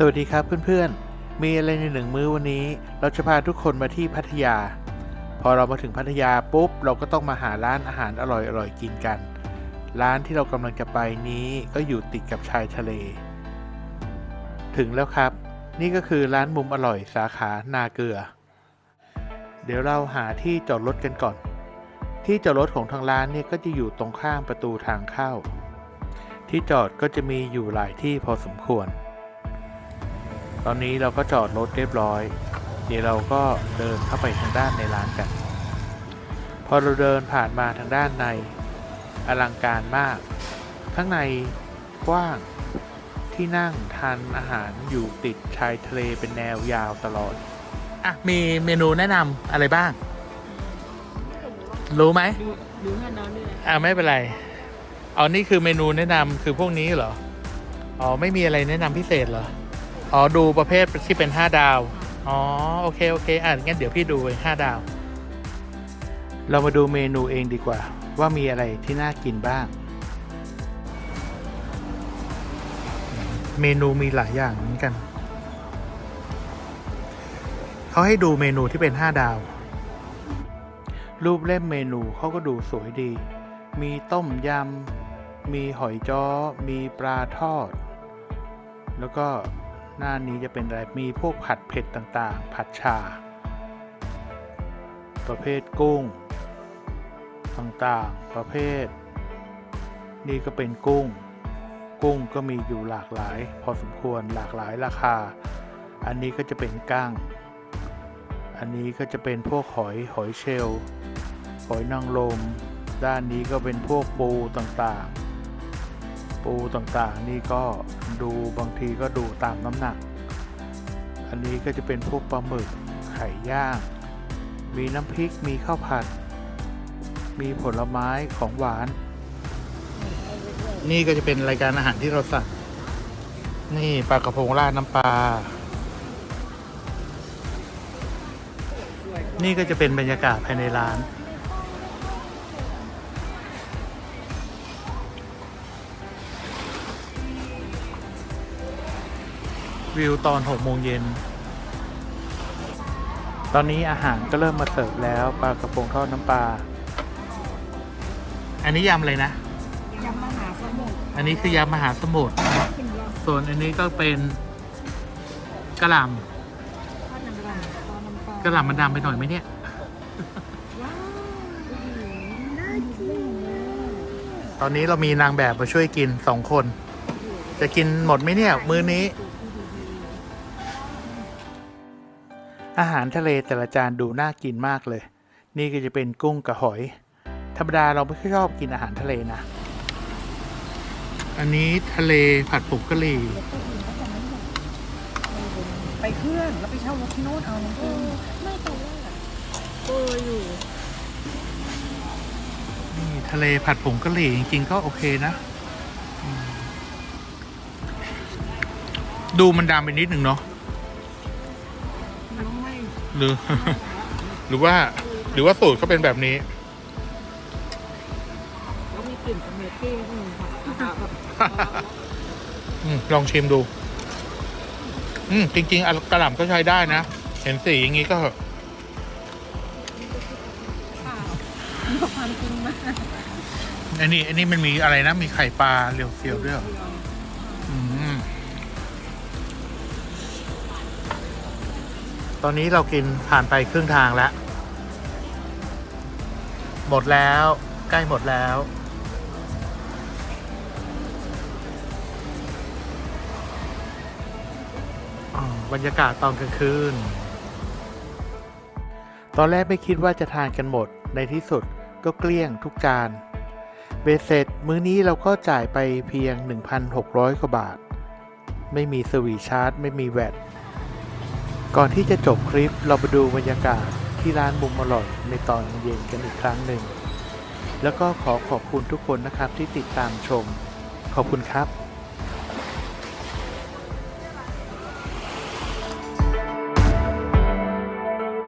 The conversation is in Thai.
สวัสดีครับเพื่อนๆ มีอะไรในหนึ่งมื้อวันนี้ เราจะพาทุกคนมาที่พัทยา พอเรามาถึงพัทยาปุ๊บ เราก็ต้องมาหาร้านอาหารอร่อยๆกินกัน ร้านที่เรากำลังจะไปนี้ก็อยู่ติดกับชายทะเล ถึงแล้วครับ นี่ก็คือร้านมุมอร่อยสาขานาเกลือ เดี๋ยวเราหาที่จอดรถกันก่อน ที่จอดรถของทางร้านเนี่ยก็จะอยู่ตรงข้ามประตูทางเข้า ที่จอดก็จะมีอยู่หลายที่พอสมควร ตอนนี้เราก็จอดรถเรียบร้อย เดี๋ยวเราก็เดินเข้าไปทางด้านในร้านกัน พอเราเดินผ่านมาทางด้านใน อลังการมาก ข้างในกว้าง ที่นั่งทานอาหารอยู่ติดชายทะเลเป็นแนวยาวตลอด อะ มีเมนูแนะนำอะไรบ้าง รู้ไหม ดูดูให้น้องด้วยนะอ่าไม่เป็นไรอ๋อนี่คือเมนูแนะนำคือพวกนี้เหรอ อ๋อ ไม่มีอะไรแนะนำพิเศษเหรอ อ๋อ ดูประเภทที่เป็น 5 ดาว อ๋อ โอเค โอเคอะงั้นเดี๋ยวพี่ดูเอง5ดาว เรามาดูเมนูเองดีกว่า ว่ามีอะไรที่น่ากินบ้าง เมนูมีหลายอย่างเหมือนกัน เขาให้ดูเมนูที่เป็น 5 ดาว รูปเล่มเมนูเขาก็ดูสวยดี มีต้มยำ มีหอยจ้อ มีปลาทอด แล้วก็ หน้านี้จะเป็นอะไรมีพวกผัดเผ็ดต่างๆ ผัดชา ประเภทกุ้ง ต่างๆ ประเภท นี่ก็เป็นกุ้ง กุ้งก็มีอยู่หลากหลาย พอสมควรหลากหลายราคา อันนี้ก็จะเป็นก้างอันนี้ก็จะเป็นพวกหอยหอยเชลล์หอยนางรมด้านนี้ก็เป็นพวกปูต่างๆ ปูต่างๆ นี่ก็ดูบางทีก็ดูตามน้ำหนัก อันนี้ก็จะเป็นพวกปลาหมึกไข่ย่าง มีน้ำพริกมีข้าวผัด มีผลไม้ของหวาน นี่ก็จะเป็นรายการอาหารที่เราสั่งนี่ปลากระพงราดน้ำปลา นี่ก็จะเป็นบรรยากาศภายในร้าน วิวตอน6โมงเย็น ตอนนี้อาหารก็เริ่มมาเสิร์ฟแล้วปลากระพงทอดน้ำปลา อันนี้ยำเลยนะ ยำมหาสมุทรอันนี้คือยำมหาสมุทร เป็นยำส่วนอันนี้ก็เป็นกระหล่ทอดน้ำปลาทอดน้ำปลาำกระหล่ำมันดำไปหน่อยไหมเนี่ย ว้าวน่ากินเลยตอนนี้เรามีนางแบบมาช่วยกินสองคน จะกินหมดไหมเนี่ย มื้อนี้ อาหารทะเลแต่ละจานดูน่ากินมากเลย นี่ก็จะเป็นกุ้งกับหอย ธรรมดาเราไม่ค่อยชอบกินอาหารทะเลนะ อันนี้ทะเลผัดผงกะหรี่ ไปเครื่องแล้วไปเช่ารถที่โน้นเอาน้ำผึ้งไม่ตอนแรกเอออยู่นี่ทะเลผัดผงกะหรี่จริงๆก็โอเคนะ ดูมันดำไปนิดหนึ่งเนาะ หรือ หรือว่า หรือว่าสูตรเขาเป็นแบบนี้ แล้วมีกลิ่นสเมตตี้อืมค่ะแบบอืมลองชิมดู อืม จริง ๆอะกระหล่ำก็ใช้ได้นะ เห็นสีอย่างงี้ก็ข่าวมีความจริงมากอันนี้ อันนี้มันมีอะไรนะ มีไข่ปลาเรียวเซียวด้วยเหรออื ตอนนี้เรากินผ่านไปครึ่งทางแล้ว หมดแล้วใกล้หมดแล้ว บรรยากาศตอนกลางคืน ตอนแรกไม่คิดว่าจะทานกันหมด ในที่สุดก็เกลี้ยงทุกจาน เบสเสร็จมื้อนี้เราก็จ่ายไปเพียง 1,600 กว่าบาท ไม่มีสวีชาร์จ ไม่มีแวด ก่อนที่จะจบคลิปเราไปดูบรรยากาศที่ร้านบุมอร่อยในตอนเย็นกันอีกครั้งหนึ่ง แล้วก็ขอขอบคุณทุกคนนะครับที่ติดตามชม ขอบคุณครับ